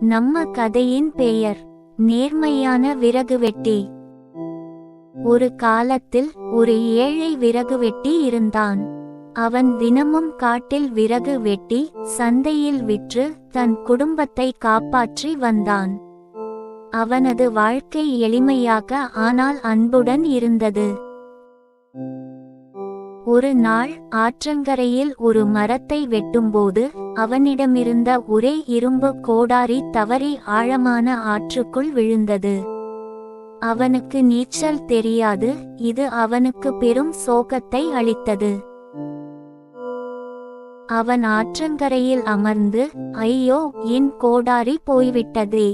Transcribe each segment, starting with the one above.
நம்ம கதையின் பெயர் நேர்மையான விறகு வெட்டி. ஒரு காலத்தில் ஒரு ஏழை விறகு வெட்டி இருந்தான். அவன் தினமும் காட்டில் விறகு வெட்டி சந்தையில் விற்று தன் குடும்பத்தை காப்பாற்றி வந்தான். அவனது வாழ்க்கை எளிமையாக ஆனால் அன்புடன் இருந்தது. ஒரு நாள் ஆற்றங்கரையில் ஒரு மரத்தை வெட்டும்போது அவனிடமிருந்த ஒரே இரும்பு கோடாரி தவறி ஆழமான ஆற்றுக்குள் விழுந்தது. அவனுக்கு நீச்சல் தெரியாது இது அவனுக்கு பெரும் சோகத்தை அளித்தது. அவன் ஆற்றங்கரையில் அமர்ந்து ஐயோ என் கோடாரி போய்விட்டதே.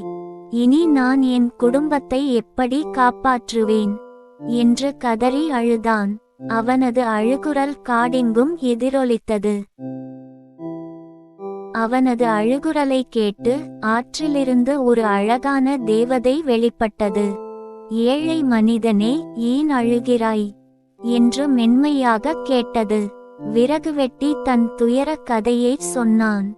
இனி நான் என் குடும்பத்தை எப்படி காப்பாற்றுவேன்? என்று கதறி அழுதான். அவனது அழுகுரல் காடெங்கும் எதிரொலித்தது. அவனது அழுகுரலை கேட்டு ஆற்றிலிருந்து ஒரு அழகான தேவதை வெளிப்பட்டது. ஏழை மனிதனே ஏன் அழுகிறாய் என்று மென்மையாக கேட்டது. விறகு வெட்டி தன் துயர கதையை சொன்னான்.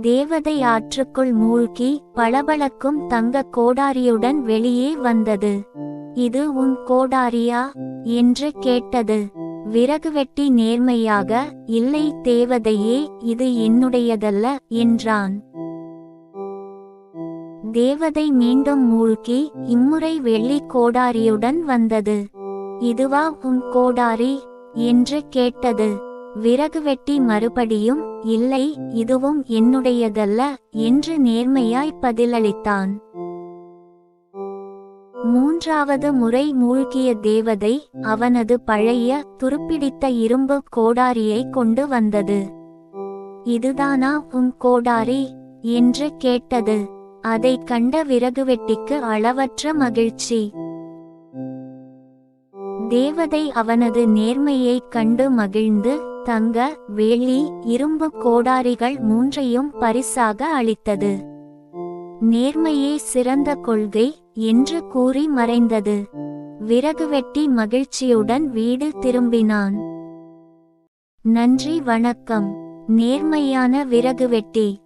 தேவதை ஆற்றுக்குள் மூழ்கி பளபளக்கும் தங்க கோடாரியுடன் வெளியே வந்தது. இது உன் கோடாரியா? என்று கேட்டது. விறகு வெட்டி நேர்மையாக இல்லை தேவதையே இது என்னுடையதல்ல என்றான். தேவதை மீண்டும் மூழ்கி இம்முறை வெள்ளி கோடாரியுடன் வந்தது. இதுவா உன் கோடாரி? என்று கேட்டது. விறகு வெட்டி மறுபடியும் இல்லை இதுவும் என்னுடையதல்ல என்று நேர்மையாய் பதிலளித்தான். மூன்றாவது முறை மூழ்கிய தேவதை அவனது பழைய துருப்பிடித்த இரும்பு கோடாரியை கொண்டு வந்தது. இதுதானா உன் கோடாரி என்று கேட்டது. அதை கண்ட விறகு வெட்டிக்கு அளவற்ற மகிழ்ச்சி. தேவதை அவனது நேர்மையைக் கண்டு மகிழ்ந்து தங்க வெள்ளி இரும்பு கோடாரிகள் மூன்றையும் பரிசாக அளித்தது. நேர்மையே சிறந்த கொள்கை என்று கூறி மறைந்தது. விறகு வெட்டி மகிழ்ச்சியுடன் வீடு திரும்பினான். நன்றி வணக்கம். நேர்மையான விறகு வெட்டி.